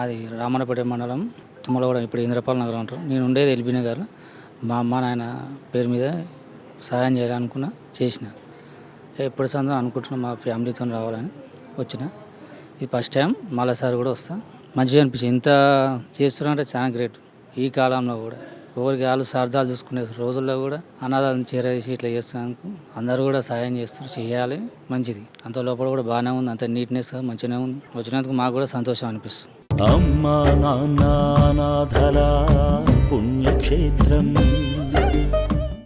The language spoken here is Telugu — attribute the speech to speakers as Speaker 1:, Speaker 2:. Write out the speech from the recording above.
Speaker 1: మాది రామన్నపేట మండలం తుమ్మలగూడెం ఇప్పుడు ఇంద్రపాల నగరం అంటారు. నేను ఉండేది ఎల్బీ నగర్. మా అమ్మ నాయన పేరు మీద సహాయం చేయాలనుకున్నా చేసిన. ఎప్పుడు సందో అనుకుంటున్నా మా ఫ్యామిలీతో రావాలని వచ్చిన. ఇది ఫస్ట్ టైం మళ్ళీసారి కూడా వస్తా. మంచిగా అనిపించింది. ఇంత చేస్తున్నారంటే చాలా గ్రేట్. ఈ కాలంలో కూడా ఎవరికి వాళ్ళు సర్దాలు చూసుకునే రోజుల్లో కూడా అనాథాలను చేరేసి ఇట్లా చేస్తున్నాను అందరూ కూడా సహాయం చేస్తారు చేయాలి. మంచిది. అంత లోపల కూడా బాగానే ఉంది. అంత నీట్నెస్ మంచిగానే ఉంది. వచ్చినందుకు మాకు కూడా సంతోషం అనిపిస్తుంది.
Speaker 2: అమ్మా నాన్న నాథల పుణ్యక్షేత్రం.